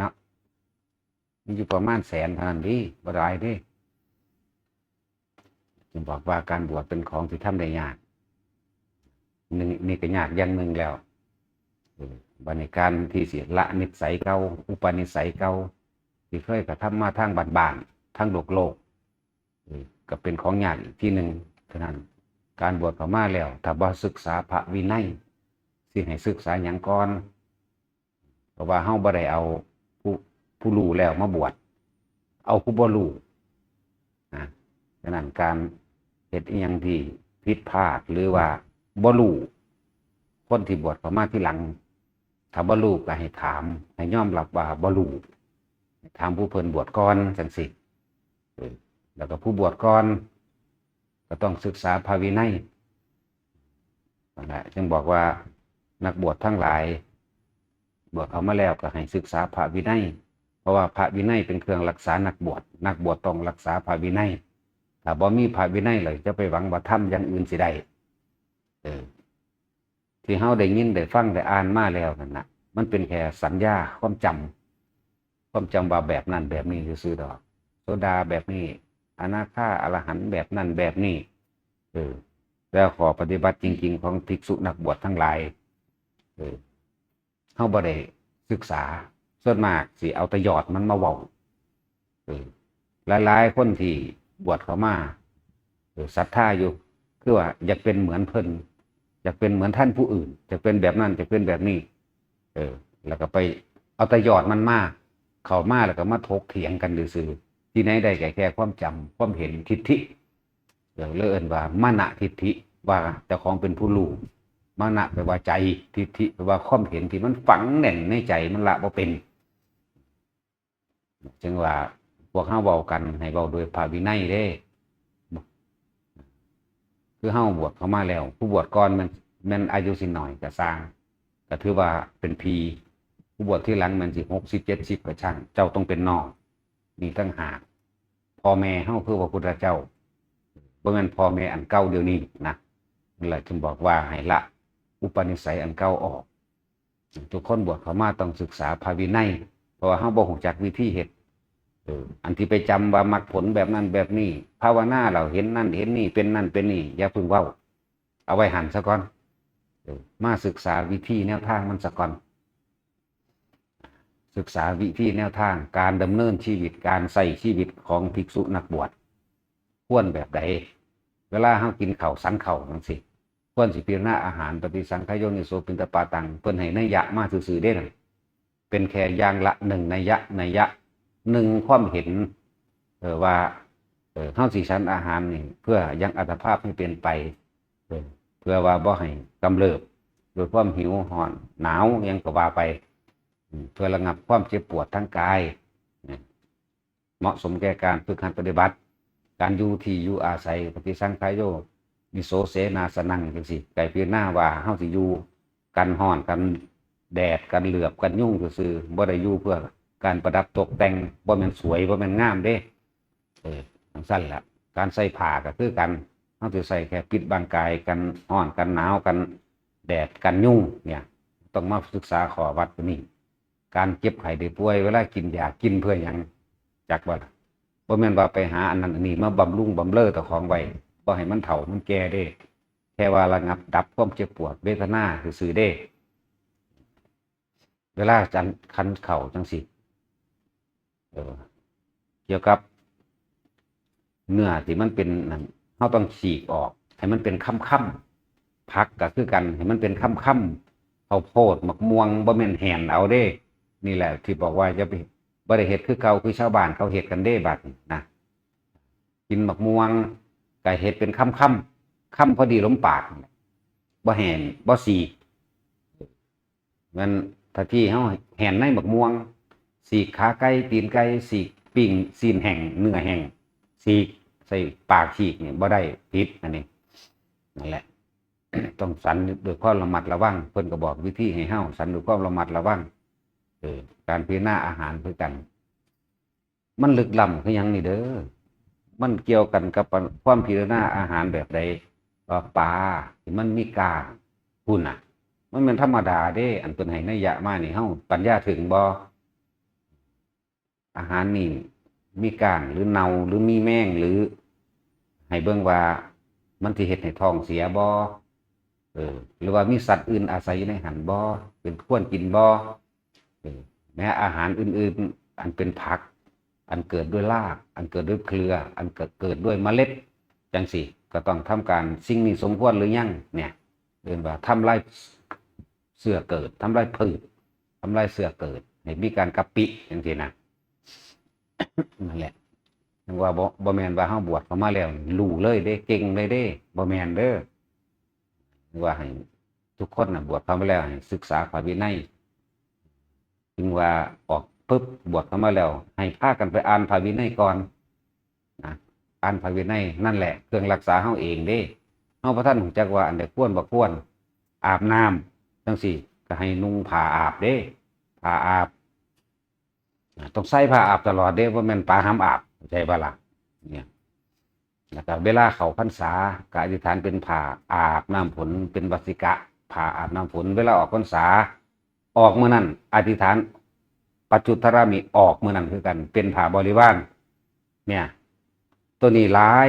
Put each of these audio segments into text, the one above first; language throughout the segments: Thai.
เนาะมันอยู่ประมาณแสนเท่านั้นดิบ่ได้ดิจึงบอกว่าการบวชเป็นของที่ทำได้ยากหนึ่งนี่ก็ยากอย่างหนึ่งแล้วเออบัดในการที่เสียละนิสัยเก่าอุปนิสัยเก่าที่เคยกระทำมาทางบ้านทางโลกโลกก็เป็นของยากอีกที่หนึ่งเท่านั้น การบวชเข้ามาแล้วถ้าบ่ศึกษาพระวินัยสิให้ศึกษาหยังก่อนเพราะว่าเฮาบ่ได้เอา ผู้รู้แล้วมาบวชเอาผู้บ่รู้นะฉะนั้นการเฮ็ดอีหยังที่ผิดพลาดหรือว่าบ่รู้คนที่บวชเข้ามาที่หลังถ้าบ่รู้ก็ให้ถาม ให้ย่อมรับว่าบ่รู้ถามผู้เพิ่นบวชก่อนจังซี่เออแล้วก็ผู้บวชก่อน ก็ต้องศึกษาภาวินัยนะจึงบอกว่านักบวชทั้งหลาย บวชเอามาแล้วก็ให้ศึกษาพระวินัย ราะว่าพระวินัยเป็นเครื่องรักษานักบวชนักบวชต้องรักษาพระวินัยถ้าบ่มีพระวินัยเลยจะไปหวังว่าทำอย่างอื่นสิได้เออที่เฮาได้ยินได้ฟังได้อ่านมาแล้วนั่นนะมันเป็นแค่สัญญาความจำความจำว่าแบบนั้นแบบนี้ซื่อดอกโซดาแบบนี้อนาคาอรหันแบบนั้นแบบนี้เออแล้วขอปฏิบัติจริง ๆ ของภิกษุนักบวชทั้งหลายเออเฮาบ่ได้ศึกษา ส่วนมากสิเอาต่ยอดมันมาเว้าหลายๆคนที่บวชเข้ามาศรัทธาอยู่ คือว่าอยากเป็นเหมือนเพิ่นอยากเป็นเหมือนท่านผู้อื่นอยากเป็นแบบนั้นอยากเป็นแบบนี้ เออ แล้วก็ไปเอาต่ยอดมันมาเข้ามาแล้วก็มาถกเถียงกันซื่อที่ไหนได้แก่แค่ความจำความเห็นทิฏฐิเดี๋ยวเลื่อนว่ามานะทิฏฐิว่าเจ้าของเป็นผู้รู้มานะแปลว่าใจทิฏฐิแปลว่าความเห็นที่มันฝังแน่นในใจมันละบ่เป็น จึงว่าพวกเฮาเว้ากันให้เว้าโดยภาวินัยเด้ คือเฮาบวชเข้ามาแล้ว ผู้บวชก่อนมันมันอายุสิน้อยก็สร้างก็ถือว่าเป็นพีผู้บวชที่หลังมันสิหกสิบเจ็ดสิบก็ช่าง เจ้าต้องเป็นนอกนี่ตั้งหากพ่อแม่เฮาคือพระพุทธเจ้าบ่แม่นพ่อแม่อันเก่าเดี๋ยวนี้นะนั่นแหละจึงบอกว่าให้ละ อุปนิสัยอันเก่าออก ทุกคนบวชเข้ามาต้องศึกษาภาวินัยเพราะว่าเฮาบ่ฮู้จักวิธีเฮ็ดเอันที่ไปจำว่ามักผลแบบนั้นแบบนี้ภาวนาเราเห็นนั่นเห็นนี่เป็นนั่นเป็นนี่อย่าพึ่งเว้า เอาไว้หันซะก่อนมาศึกษาวิธีแนวทางมันซะก่อน ศึกษาวิธีแนวทางการดำเนินชีวิตการใส่ชีวิตของภิกษุนักบวชควรแบบใดเวลาเฮากินเข้าสันข้าวจังซี่ควรสิพิจารณาอาหารปฏิสังขยโยนิโสปินตปาตังเพิ่นให้นัยยะมาซื่อๆเด้นั่นเป็นแค่ยางละหนึ่งนัยยะนัยยะ หนึ่งความเห็นเออว่าเออข้าสีชั้นอาหารนี่เพื่อยังอัตภาพให้เป็นไปเพื่อว่าบ่ให้กำเริบโดยความหิวหอนหนาวยังกว่าไป เพื่อระงับความเจ็บปวดทั้งกาย เหมาะสมแก่การฝึกหัดปฏิบัติ การอยู่ที่อยู่อาศัยปฏิสังขายโยนิโสเสนาสนังจังสิไก่เพียหน้าว่าเฮาสิอยู่กันห้อนกันแดดกันเหลือบกันยุ่งซื่อบ่ได้อยู่เพื่อ การประดับตกแต่งบ่แม่นสวยบ่แม่นงามเด้เออทั้งสั้นละการใส่ผ้าก็คือกันเฮาสิใส่แค่ปิดบางกายกันร้อนกันหนาวกันแดดกันยุ่งเนี่ยต้องมาศึกษาขอวัดตัวนี้ การเจ็บไข้ได้ป่วยเวลากินยากินเพื่อหยังจักว่าล่ะบ่แม่นว่าไปหาอันนั้นอันนี้มาบำรุงบำเรอต่อของไว้บ่ให้มันเฒ่ามันแก่เด้ แค่ว่าระงับดับความเจ็บปวดเวทนาซื่อเด้ เวลาจันคันเข่าจังสิ เออเกี่ยวกับ เนื้อที่มันเป็นนั่นเราต้องฉีกออก ให้มันเป็นค่ำค่ำๆพักก็คือกัน ให้มันเป็นค่ำค่ำๆข้าโพดหมักม่วงบ่แม่นแหนเอาเด้ นี่แหละ ที่บอกว่าจะไปบ่ได้เฮ็ดคือเก่าคือชาวบ้านเขาเฮ็ดกันเด้บัดนะกินหมักม่วงก็เฮ็ดเป็นค่ำค่ำๆค่ำพอดีล้มปากบ่แหนบ่สีมันถ้าที่เฮาแหนในหมักม่วง สีกขาไก่ตีนไก่สีกปิ้งซีนแห้งเนื้อแห้งสีกใส่ปากฉีกเนี่ยบ่ได้พิษอันนี้นั่นแหละ ต้องสันด้วยความระมัดระวังเพิ่นก็บอกวิธีให้เฮาสันด้วยความระมัดระวังเออการพิจารณาอาหารคือกัน มันลึกล้ำคือยังนี่เด้อมันเกี่ยวกันกับความพิจารณาอาหารแบบใดว่าปลาที่มันมีกางพุ่นน่ะ มันเป็นธรรมดาเด้ อันเป็นให้นัยยะมานี่เฮาปัญญาถึงบ่ อาหารนี่มีก้างหรือเนาหรือมีแมงหรือ ให้เบิ่งว่ามันสิเฮ็ดให้ท้องเสียบ่เออ หรือว่ามีสัตว์อื่นอาศัยอยู่ในหันบ่เป็นควรกินบ่เออแม้อาหารอื่น ๆ อันเป็นผัก อันเกิดด้วยราก อันเกิดด้วยเครือ อันเกิดเกิดด้วยเมล็ดจังสิก็ต้องทำการสิ่งนี้สมควรหรือยังเนี่ยเรียนว่าทำลายเสือเกิดทำลายพืชทำลายเสือเกิดให้มีการกะปิจังซี่นะ นั่นแหละว่าบ่บ่แมนว่าเฮาบวชเข้ามาแล้วรู้เลยเด้ เก่งเลยเด้บ่แมนเด้อว่าให้ทุกคนน่ะบวชเข้ามาแล้วให้ศึกษาพระวินัยถึงว่าออกปึ๊บบวชเข้ามาแล้ว ให้พากันไปอ่านพระวินัยก่อนนะอ่านพระวินัยนั่นแหละเครื่องรักษาเฮาเองเด้เฮาพระท่านจักว่าอันใดควรบ่ควรอาบน้ำจังซี่ก็ให้นุ่งผ้าอาบเด้ผ้าอาบ ต้องใส่ผ้าอาบตลอดเด้ว่าแม่นปลาห้ามอาบใจบ่ล่ะเนี่ยแล้วก็เวลาเขาพรรษาก็อธิษฐานเป็นผ้าอาบน้ำฝนเป็นวสิกะผ้าอาบน้ำฝนเวลาออกพรรษา ออกเมื่อนั้นอธิษฐานปัจจุทรามิออกเมื่อนั้นคือกัน เป็นผ้าบริวารเนี่ย ตัวนี้หลาย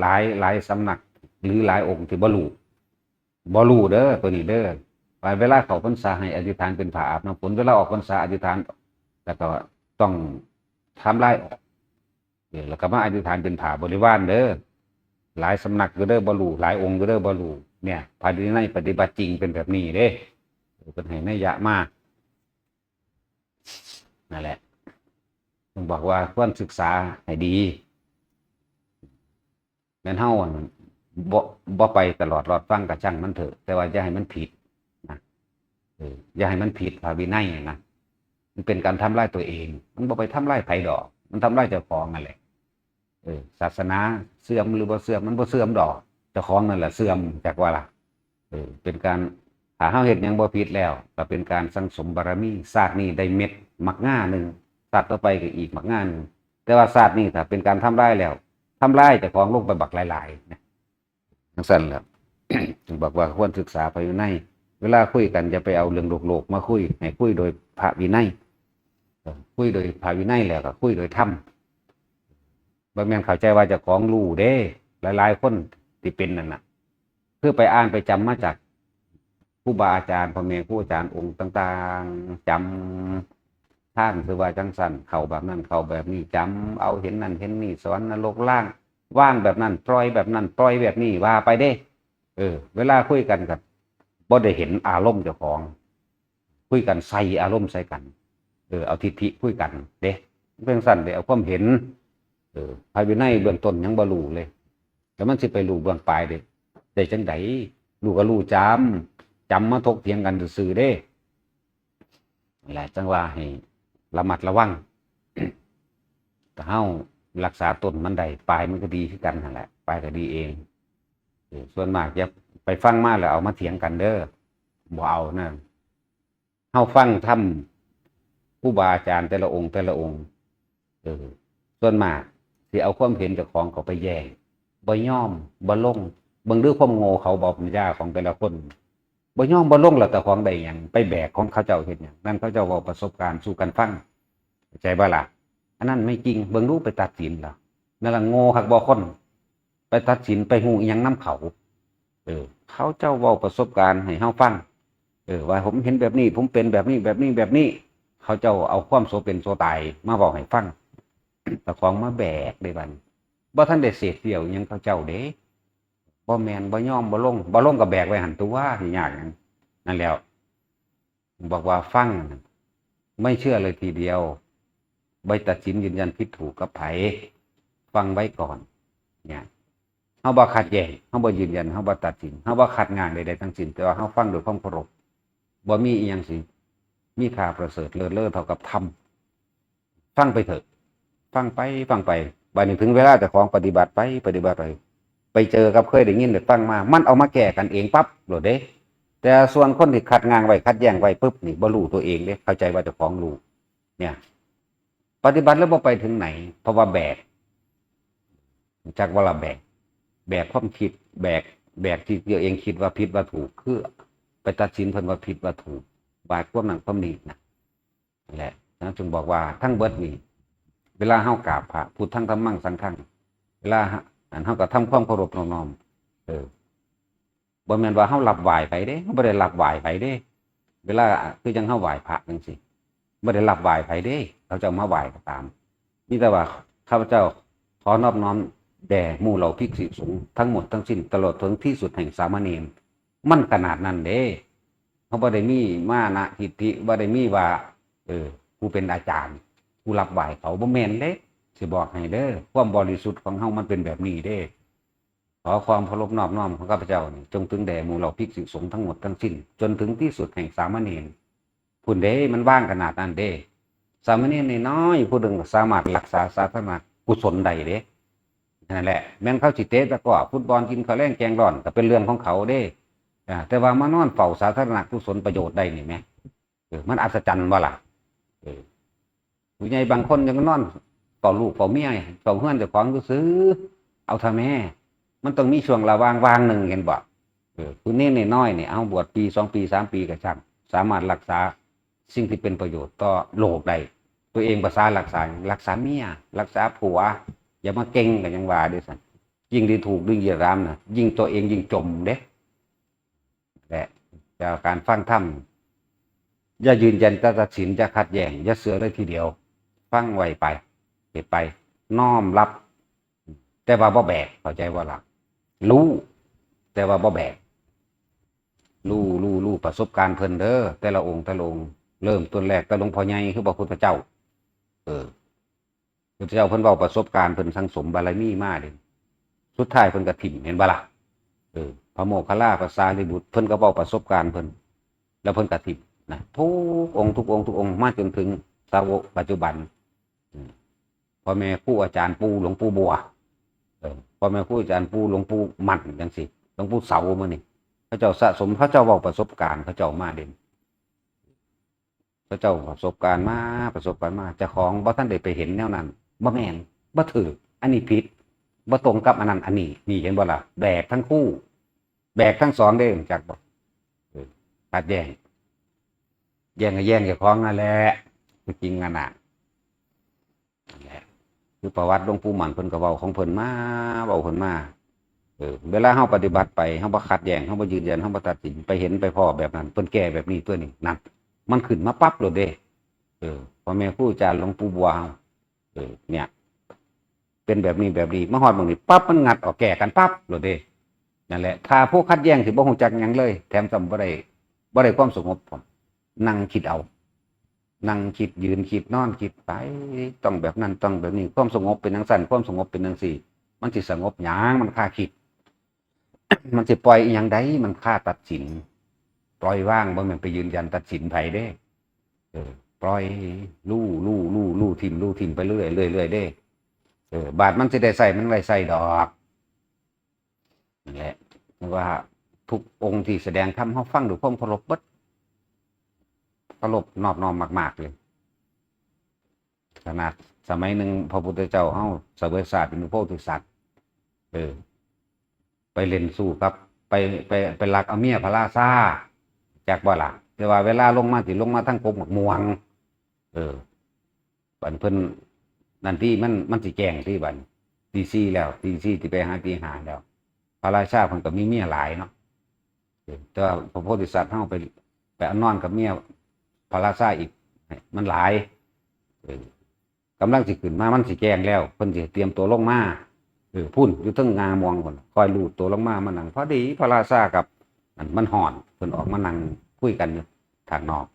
หลายหลายสำนัก หรือหลายองค์ที่บรูบรูเด้อตัวนี้เด้อว่าเวลาเขาพรรษาให้อธิษฐานเป็นผ้าอาบน้ำฝนเวลาออกพรรษาอธิษฐาน แล้วก็ต้องทำลายออกเแล้วก็มาอธิษฐานเป็นผาบริวารเด้อหลายสำนักก็เด้อบรูหลายองค์ก็เด้อบรูเนี่ยภายในปฏิบัติจริงเป็นแบบนี้เด้เป็นให้นัยยะมากนั่นแหละต้องบอกว่าควรศึกษาให้ดีแม่นเฮาบ่บ่ไปตลอดรอดฟังกระช่างมันเถอะ แต่ว่าอย่าให้มันผิดนะอย่าให้มันผิดพระวินัยนะ มันเป็นการทำลายตัวเอง มันบ่ไปทำลายไผ่ดอก มันทำลายเจ้าของนั่นแหละเออศาสนาเสื่อมหรือบ่เสื่อมมันบ่เสื่อมดอกเจ้าของนั่นแหละเสื่อมจากว่าล่ะเออเป็นการหาเฮาเฮ็ดยังบ่ผิดแล้วก็เป็นการสังสมบารมีศาสตร์นี้ได้เม็ดมักง่าหนึ่งศาสตร์ต่อไปก็อีกมักง่าหนึงแต่ว่าศาสตร์นี้ถ้าเป็นการทำลายแล้วทำลายเจ้าของลงไปบักหลายๆนะจังซั่นแหละถึงบอกว่าควรศึกษาภายใน เวลาคุยกันจะไปเอาเรื่องโลกๆมาคุยให้คุยโดยพระวินัย คุยโดยภาวินัยแล้วก็คุยโดยธรรมบางแม่นเข้าใจว่าจะของรู้เด้หลายๆคนที่เป็นนั่นน่ะเพื่อไปอ่านไปจำมาจากผู้บาอาจารย์พ่อแม่ครูอาจารย์องค์ต่าง ๆจำท่านคือว่าจังสันเข้าแบบนั้นเข้าแบบนี้จำเอาเห็นนั่นเห็นนี่สอนนรกล่าง ว่างแบบนั้นปล่อยแบบนั้นปล่อยแบบนี้ว่าไปเด้ เออ เวลาคุยกันกับบ่ได้เห็นอารมณ์เจ้าของ คุยกันใส่อารมณ์ใส่กัน เออเอาทิฏฐิคุยกัน เด้เบื้องสั้นเด้เอาความเห็น เออภายในเบื้องต้นยังบ่รู้เลย แล้วมันสิไปรู้เบื้องปลายเด้ได้จังไดรู้ก็รู้จำจำมาทกเถียงกันซื่อเด้แหละจังว่าให้ระมัดระวังแต่เฮารักษาต้นมันได้ปลายมันก็ดีคือกันนั่นแหละปลายก็ดีเองส่วนมากจะไปฟังมาแล้วเอามาเถียงกันเด้อบ่เอานะเฮาฟังทำ ผู้บาอาจารย์แต่ละองค์แต่ละองค์เออส่วนมากที่เอาความเห็นจากของเขาไปแย่งบ่ย่อมบ่ลงเบิ่งด้วยความโง่เขาบอกปัญญาของแต่ละคนบ่ย่อมบ่ลงแล้วแต่ของใดหยังไปแบกของเขาเจ้าเฮ็ดหยังนั่นเขาเจ้าเว้าประสบการณ์สู่กันฟังเข้าใจบ่ล่ะอันนั้นไม่จริงเบิ่งดูไปตัดสินล่ะนั่นละโง่คักบ่คน ไปตัดสินไปฮู้อิหยังนํเขา เออ เขาเจ้าเว้าประสบการณ์ให้เฮาฟังเออว่าผมเห็นแบบนี้ ผมเป็นแบบนี้แบบนี้แบบนี้ เขาเจ้าเอาความโซเป็นโซตายมาบอกให้ฟังแต่ของมาแบกได้บันบ่ท่านได้เสียเสียวยังเขาเจ้าเด้บ่แมนบ่ย่อมบ่ลงบ่ลงกับแบกไว้หันตัวที่ยากหยังนั่นแล้ว บอกว่าฟังไม่เชื่อเลยทีเดียว ใบตัดสินยืนยันผิดถูกกับไผฟังไว้ก่อน เนี่ยเฮาบ่ขัดแย้งเฮาบ่ยืนยันเฮาบ่ตัดสินเฮาบ่ขัดงานใดๆทั้งสิ้นแต่ว่าเฮาฟังโดยความเคารพบ่มีอีหยังสิ มีค่าประเสริฐเลิศเลิศเท่ากับธรรมฟังไปเถอะ ฟังไปฟังไปบัดนี้ถึงเวลาจะของปฏิบัติไปปฏิบัติไป ไปเจอกับเคยได้ยินได้ฟังมา มันเอามาแก้กันเองปั๊บโหลดเด้ แต่ส่วนคนที่ขัดงานไว้ขัดแย้งไว้ปุ๊บนี่บ่รู้ตัวเองเด้เข้าใจว่าจ้าของรู้เนี่ย ปฏิบัติแล้วบ่ไปถึงไหน เพราะว่าแบกจากว่าละแบก แบกความคิด แบก แบกที่ตัวเองคิดว่าผิดว่าถูกคือไปตัดสินเพิ่นว่าผิดว่าถูก บาดความหนังความนี้นะแหละนะจึงบอกว่าทั้งเบิดนี่เวลาเฮากราบพระพุทธังธรรมังสังฆังเวลาอันเฮาก็ทำความเคารพน้อมเออบ่แม่นว่าเฮารับไหว้ไปเด้เฮาบ่ได้รับไหว้ไปเด้ เวลาคือจังเฮาไหว้พระจังซี่บ่ได้รับไหว้ไผเด้เขาเจ้ามาไหว้ก็ตามมีแต่ว่าข้าพเจ้าขอนอบน้อมแด่หมู่เหล่าภิกษุสงฆ์ทั้งหมดทั้งสิ้นตลอดถึงที่สุดแห่งสามเณรมันขนาดนั้นเด้ เขาบ่ได้มีมานะทิฏฐิบ่ได้มีว่า เออกูเป็นอาจารย์กูรับไหวเขาบ่แม่นเด้สิบอกให้เด้อความบริสุทธิ์ของเฮามันเป็นแบบนี้เด้ขอความเคารพนอบน้อมของข้าพเจ้านี่จงถึงแด่หมู่เหล่าภิกษุสงฆ์ทั้งหมดทั้งสิ้น จนถึงที่สุดแห่งสามเณรพุ่นเด้มันว่างขนาดนั้นเด้สามเณรน้อยผู้หนึ่งสามารถรักษาศาสนากุศลใดเด้นั่นแหละแม่นเข้าจิเตะตะกร้อฟุตบอลกินข้าวแรงแกงร้อนก็เป็นเรื่องของเขาเด้ แต่ว่ามานอนเฝ้าสาธารณกุศลประโยชน์ได้นี่แหมเออมันอัศจรรย์ว่าล่ะเออผู้ใหญ่บางคนยังนอนเฝ้าลูกเฝ้าเมียเฝ้าเฮือนเจ้าของซื้อ เอาทำแม่มันต้องมีช่วงระวางวางหนึ่งเห็นบ่เออคุณนี่นน้อยเนี่ยเอาบวชปีสองปีสามปีก็ช่างสามารถรักษาสิ่งที่เป็นประโยชน์ต่อโลกได้ตัวเองภาษารักษารักษาเมียรักษาผัว อย่ามาเก่งกันยังว่าด้วยสันยิ่งดีถูกดึงเยียดรามนะยิ่งตัวเองยิ่งจมเด้ และจากการฟังธรรมอย่ายืนยันจะตัดสินจะขัดแย้งอย่าเสือเลยทีเดียว ฟังไวไปเก็บไป น้อมรับ แต่ว่าบ่แบกเข้าใจว่าหล่ะรู้ แต่ว่าบ่แบกรู้รู้รู้ประสบการณ์เพิ่นเด้อแต่ละองค์แต่ละองค์เริ่มต้นแรกแต่หลวงพ่อใหญ่คือพระพุทธเจ้า เออพระพุทธเจ้าเพิ่นเว้าประสบการณ์เพิ่นสังสมบารมีมาเด้สุดท้ายเพิ่นก็ถิ่มเห็นบ่ล่ะเออ พระโมคคัลลาภาษาลิบุตรเพิ่นก็เว้าประสบการณ์เพิ่นแล้วเพิ่นก็ถิ่มนะทุกองทุกองทุกองมาจนถึงสาวกปัจจุบันพ่อแม่ครูอาจารย์ปู่หลวงปู่บัวพ่อแม่ครูอาจารย์ปู่หลวงปู่มันจังสิหลวงปู่เสามื่อนี่พระเจ้าสะสมพระเจ้าเว้าประสบการณ์พระเจ้ามาเด่นพระเจ้าประสบการณ์มาประสบการณ์มาเจ้าของบ่ท่านได้ไปเห็นแนวนั้นบ่แม่นบ่ถืออันนี้ผิดบ่ตรงกับอันนั้นอันนี้นี่เห็นบ่ล่ะแบกทั้งคู่ แบกทั้งสองเด้จากบออขัดแย้งแย่งกับแย่งเจ้าของนั่นแหละคือจริงกันน่ะนั่นแหละคือประวัติหลวงปู่หมันเพิ่นก็เว้าของเพิ่นมาเว้าเพิ่นมาเออเวลาเฮาปฏิบัติไปเฮาบ่ขัดแย้งเฮาบ่ยืนยันเฮาบ่ตัดสินไปเห็นไปพ้อแบบนั้นเพิ่นแก้แบบนี้ตัวนี้นั่นมันขึ้นมาปั๊บเลยเด้เออพ่อแม่ครูอาจารย์หลวงปู่บัวเฮาเออเนี่ย เป็นแบบนี้แบบนี้มาฮอดบางนี้ปั๊บมันงัดออกแก้กันปั๊บเลยเด้ นั่นแหละ ถ้าผู้ขัดแย้งสิบ่ฮู้จักยังเลย แถมจำบ่ได้บ่ได้ความสงบผมนั่งคิดเอานั่งคิดยืนคิดนอนคิดไปต้องแบบนั้นต้องแบบนี้ความสงบเป็นนังสั่นความสงบเป็นนังสี่ มันสิสงบหยังมันค่าคิด มันสิปล่อยอย่างใดมันค่าตัดสิน ปล่อยว่างบ่แม่นไปยืนยันตัดสินไผเด้เออ ปล่อยลู่ลู่ลู่ลู่ทิมลู่ทิมไปเรื่อยเรื่อยเรื่อยเด้เออบาทมันสิได้ใส่มันไม่ใส่ดอก นั่นแหละว่าทุกองค์ที่แสดงธรรมเฮาฟังด้วยความเคารพบิดเคารพนอบน้อมมาก ๆ เลย ขนาดสมัยหนึ่งพระพุทธเจ้าเฮาเสวยศาสตร์เป็นพระโพธิสัตว์เออ ไปเล่นสู้ครับ ไปไปไปลักเอาเมียพระราชาจากบ่ล่ะแต่ว่าเวลาลงมาสิลงมาทั้งกบหมกม่วง เออบันเพิ่นนั่นที่มันมันสิแกงที่บันตีซี่แล้วตีซี่ที่ไปหาตีหาแล้ว ระราชาเพิ่นก็มีเมียหลายเนาะเออแต่ว่าพระโพธิสัตว์เฮาไปไปนอนกับเมียพระราชาอีก มันหลายเออกำลังสิขึ้นมามันสิแจ้งแล้วเพิ่นสิเตรียมตัวลงมาเออพุ่นอยู่ทั้งงามองคนคอยลูดตัวลงมามานั่งพอดีพระราชากับอันมันห่อนเพิ่นออกมานั่งคุยกันอยู่ทางนอก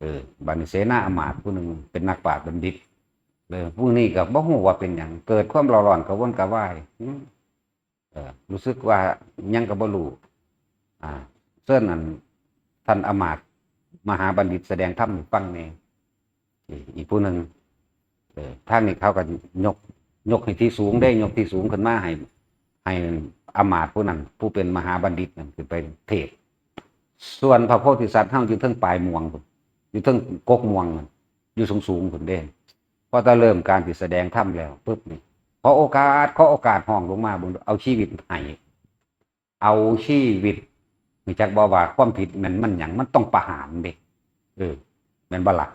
เออบันเสนาอมาตผู้หนึ่งเป็นนักปราชญ์บัณฑิตเลยผู้นี้ก็บ่ฮู้ว่าเป็นหยังเกิดความร้อนกระวนกระวาย รู้สึกว่ายังก็บ่รู้อ่าเส้นอันท่านอำมาตย์มหาบัณฑิตแสดงธรรมฟังในอีกผู้หนึ่งเออทางนี้เขาก็ยก ยกให้ที่สูงได้ยกที่สูงขึ้นมาให้ให้อำมาตย์ผู้นั้นผู้เป็นมหาบัณฑิตนั่นคือไปเทศส่วนพระโพธิสัตว์เท่าอยู่ทั้งปลายมวงอยู่ทั้งกกมวงอยู่สูงสูงๆผนเด่นพอตาเริ่มการที่แสดงธรรมแล้วปุ๊บนี่ ขอโอกาสขอโอกาสห้องลงมาบนเอาชีวิตให้เอาชีวิตมีจักบอกว่าความผิดมันมันอย่างมันต้องประหารเด็กเออแมันบละ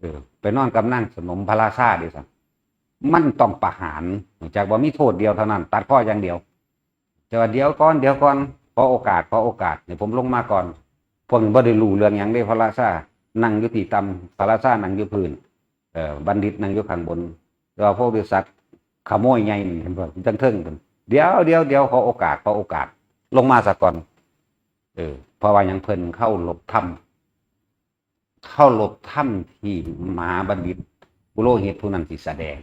เออ ไปนอนกับนั่งสนมพระราชาดิสันมันต้องประหารจากว่ามีโทษเดียวเท่านั้น ตัดข้ออย่างเดียวแต่ว่าเดี๋ยวก่อนเดี๋ยวก่อนขอโอกาสขอโอกาสเนี่ยผมลงมาก่อนพวกนี้บ่ได้รู้เรื่องหยังได้พระราชานั่งอยู่ที่ต่ำพระราชานั่งอยู่พื้นเอ่อบัณฑิตนั่งอยู่ข้างบนแล้วพวกบริษัท ขโมยไงเห็นบ่จังเทิงเพิ่นเดี๋ยวเดี๋ยวเดี๋ยวขอโอกาสขอโอกาส ลงมาสักก่อน เออเพราะว่ายังเพิ่นเข้าหลบถ้ำเข้าหลบถ้ำที่มหาบัณฑิตบุโรหิตผู้นั้นสิแสดง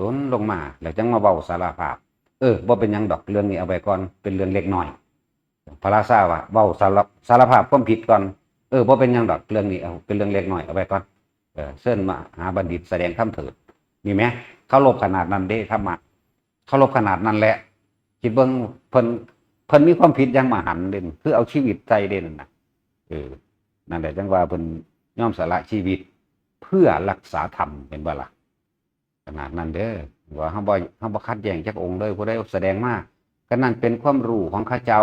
ล้นลงมา แล้วจังมาเบาสารภาพ เออบ่เป็นยังดอกเรื่องนี้เอาไปก่อนเป็นเรื่องเล็กน้อยพระราชาว่าเบาสารสารภาพความผิดก่อนเออบ่เป็นยังดอกเรื่องนี้เอาเป็นเรื่องเล็กน้อยเอาไปก่อนเออเชิญมาหาบัณฑิตแสดงคำเถิดมีไหม เขาลบขนาดนั้นเด้ธรรมะเขาลบขนาดนั้นแหละคิดเบิ่งเพิ่นเพิ่นมีความผิดยังมาหันเด่นคือเอาชีวิตใจเด่นนะเออนั่นแหละจังว่าเพิ่นยอมสละชีวิต เพื่อรักษาธรรมเห็นบ่ละขนาดนั้นเด้อว่าเฮาบ่เฮาบ่คัดแย้งจักองค์เลยผู้ใดแสดงมาก็นั่นเป็นความรู้ของข้าเจ้า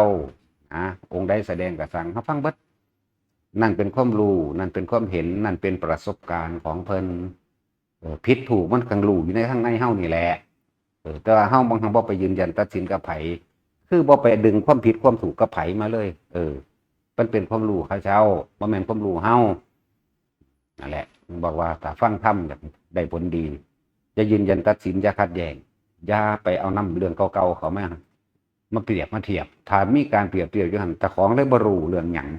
อะองค์ใดแสดงก็สั่งเฮาฟังเบิดนั่นเป็นความรู้นั่นเป็นความเห็นนั่นเป็นประสบการณ์ของเพิ่น ผิดถูกมันกังรู้อยู่ในข้างในเฮานี่แหละแต่ว่าเฮ้าบางครั้งบ่ไปยืนยันตัดสินกับไผคือบ่ไปดึงความผิดความถูกกับไผมาเลย เออ มันเป็นความรู้เขาเจ้าบ่แม่นความรู้เฮ้านั่นแหละบอกว่าถ้าฟังธรรมได้ผลดี จะยืนยันตัดสินอย่าขัดแย้งอย่าไปเอานํเรื่องเก่าๆเขามามาเปรียบมาเทียบถ้ามีการเปรียบเทียบอยู่หันแต่ของเลยบ่รู้เรื่องหยัง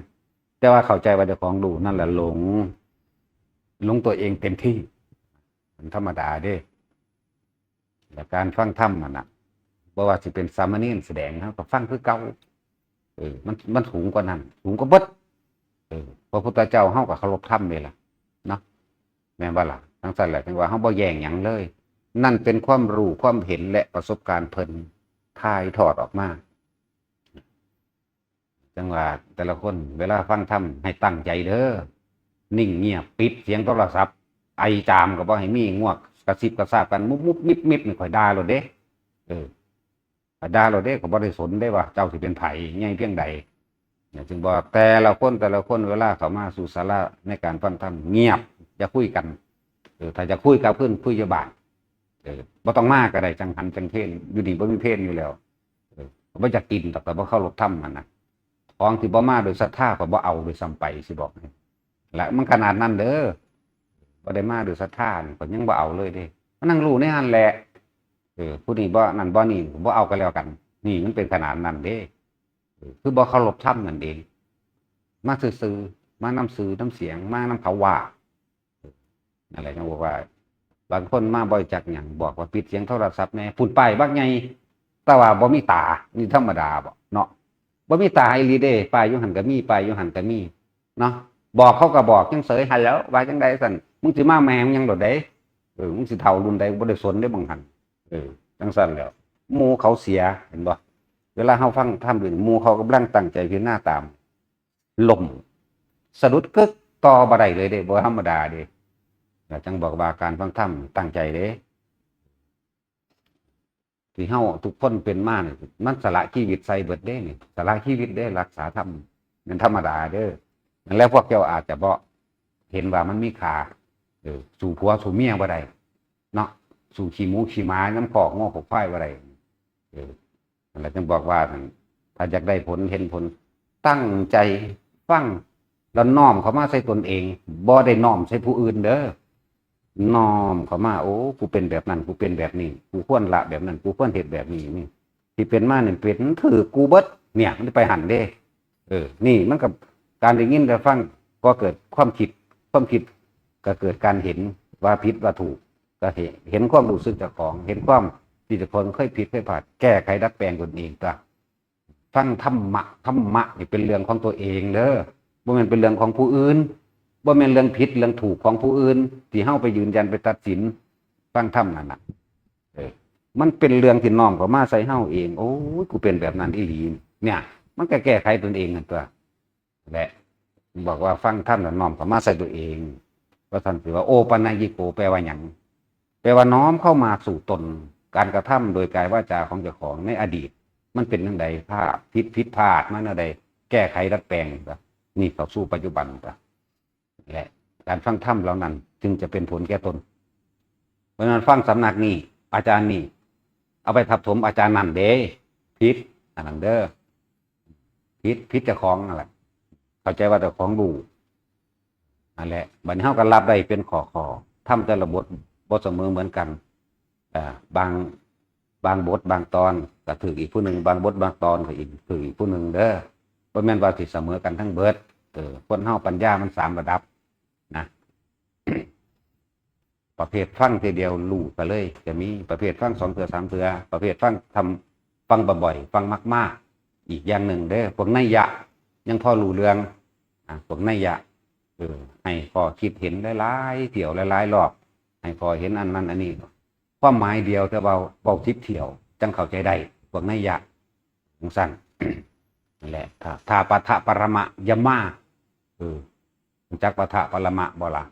แต่ว่าเข้าใจว่าเจ้าของดูนั่นแหละหลงหลงตัวเองเต็มที่ มันธรรมดาเด้แต่การฟังธรรมมันนะบ่ว่าสิเป็นสามเณรแสดงครับก็ฟังคือเก่าเออ มันมันสูงกว่านั้นสูงกว่าเบิดเออพระพุทธเจ้าเฮากับเคารพธรรมเลยล่ะเนาะแม่นบ่ล่ะทั้งสั้นแหละจังว่าเฮาบ่แย่งหยังเลย นั่นเป็นความรู้ความเห็นและประสบการณ์เพิ่นถ่ายทอดออกมาจังหวะแต่ละคน เวลาฟังธรรมให้ตั้งใจเด้อนิ่งเงียบปิดเสียงโทรศัพท์ ไอจามก็บ่ให้มีงวกกระซิบกระซาบกันมุบมุบมิบมิบนี่ข่อยด่าโลดเด้ เออข่อยด่าโลดเด้ก็บ่ได้สนได้ว่า เจ้าสิเป็นไผใหญ่เพียงใดเนี่ยจึงบอกแต่ละคนแต่ละคนเวลาเขามาสู่ศาลาในการฟังธรรมเงียบอย่าคุยกันเออถ้าจะคุยกับเพื่อนคุยอยาบานเออบ่ต้องมากก็ได้จังหันจังเพนอยู่นี่บ่มีเพนอยู่แล้วเออบ่จะกินแต่ก็บ่เข้ารบธรรมมันนะของที่บ่มาโดยศรัทธาก็บ่เอาโดยซ้ำไปสิบอกให้และมันขนาดนั้นเด้อ บ่ได้มาโดยศรัทธานี่ก็ยังบ่เอาเลยเด้มันนั่งรู้ในหันแหละเออผู้นี้บ่นั่นบ่นี่บ่เอากันแล้วกัน นี่มันเป็นขนาดนั้นเด้คือบ่เคารพธรรมนั่นเอง มาซื่อๆมานำสื่อน้ำเสียง มานำเขาว่าออนั่นแหละจังบอกว่า บางคนมาบ่อยจักหยังบอกว่าปิดเสียงโทรศัพท์แน่ฝุ่นไปบักใหญ่แต่ว่าบ่มีตานี่ธรรมดาบ่เนาะบ่มีตาอีหลีเด้ปลายอยู่หันก็มีปลายอยู่หันก็มีเนาะบอกเขาก็บอกจังเสยหันแล้วว่าจังใดสั่น มึงสิมาแม่งยังโดดได้เออมึงสิเฒ่ารุ่นใดบ่ได้สนได้บางหันเออจังสั่นแล้วหมู่เขาเสียเห็นบ่เวลาเฮาฟังทำอยู่หมู่เขากำลังตั้งใจพิจารณาตามลมสะดุดกึกต่อบ่ได้เลยเด้บ่ธรรมดาเด้แล้วจังบอกว่าการฟังธรรมตั้งใจเด้ที่เฮาทุกคนเป็นมาเนี่ยมันสละชีวิตใส่เบิดเด้นี่สละชีวิตได้รักษาธรรมเป็นธรรมดาเด้อนั่นแล้วพวกเจ้าอาจจะบ่เห็นว่ามันมีค่า เออสู่ผัวสู่เมียบ่ได้เนาะสู่ขี้หมูขี้หมาน้ำขอกงอกขกไฟบ่ได้เออนั่นแหละจึงบอกว่าถ้าอยากได้ผลเห็นผล ตั้งใจฟังแล้วน้อมเขามาใส่ตนเองบ่ได้น้อมใส่ผู้อื่นเด้อน้อมเข้ามาโอ้กูเป็นแบบนั้นกูเป็นแบบนี้กูควรละแบบนั้นกูควรเหตุแบบนี้นี่ที่เป็นมาเนี่ยเป็นถือกูเบิดเนี่ยมันไปหันเด้ เออ นี่มันกับการได้ยินได้ฟังก็เกิดความคิดความคิด ก็เกิดการเห็นว่าผิดว่าถูกก็เห็นเห็นความรู้สึกเจากของ เห็นความที่เจะคนเคยผิดเคยพลาดแก้ไขดัดแปลงตนเองตัวฟังธรรมะธรรมะนี่เป็นเรื่องของตัวเองเด้อบ่แม่นเป็นเรื่องของผู้อื่นบ่แม่นเรื่องผิดเรื่องถูกของผู้อื่นที่เฮาไปยืนยันไปตัดสินฟังธรรมนั่นน่ะเออมันเป็นเรื่องที่น้อมเข้ามาใส่เฮาเอง โอ้ยกูเป็นแบบนั้นอีหลีเนี่ย มันก็แก้ไขตนเองนั่นตัวและบอกว่าฟังธรรมน่ะน้อมเข้ามาใส่ตัวเอง ว่าท่านสิว่าโอปัญญิโกแปลว่าหยังแปลว่าน้อมเข้ามาสู่ตน การกระทำโดยกายวาจาของเจ้าของในอดีต มันเป็นจังใดภาพผิดผิดพลาดมาแนวใดแก้ไขดัดแปลงปะนี่เข้าสู่ปัจจุบันปะและการฟังธรรมเหล่านั้น จึงจะเป็นผลแก่ตน เพราะนั้นฟังสำนักนี้อาจารย์นี่เอาไปทับถมอาจารย์นั่นเด้พิษอันนั้นเด้อพิษพิษเจ้าของอะไรเข้าใจว่าเจ้าของดู นั่นแหละบัดนี้เฮาก็รับได้เป็นขอขอทำแต่ละบทบทเสมอเหมือนกันอ่าบางบางบทบางตอนก็ถืออีกผู้หนึ่งบางบทบางตอนก็อีกถืออีกผู้หนึ่งเด้อบ่แม่นว่าสิเสมอกันทั้งเบิดเออคนเฮาปัญญามันสามระดับนะประเภทฟังทีเดียวรู้ไปเลย จะมีประเภทฟังสองเถือสามเถือประเภทฟังทำฟังบ่อยๆฟังมาก ๆ อีกอย่างหนึ่งเด้อพวกนัยยะ ยังพอรู้เรื่องอะพวกนัยยะ ออให้พอคิดเห็นหลายๆเที่ยวหลายๆรอบให้พอเห็นอันนั้นอันนี้ความหมายเดียวแต่เบาเบาทิพเที่ยว จังเข้าใจได้พวกนัยยะของสั้นนั่นแหละถ้าถ้าปะทะปรมะยมาเออจักปะทะปรมะบ่ล่ะ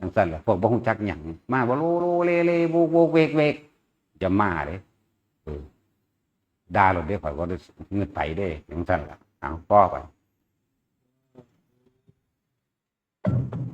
จังสั้นแหละพวกบ่ฮู้จักหยังมาบ่โลโลเลเลโวโวเวกเวกย่ามาเด้เออด่าเราได้ข่อยก็ได้เงินไปเด้จังสั้นล่ะเอาพ่อไป Thank you.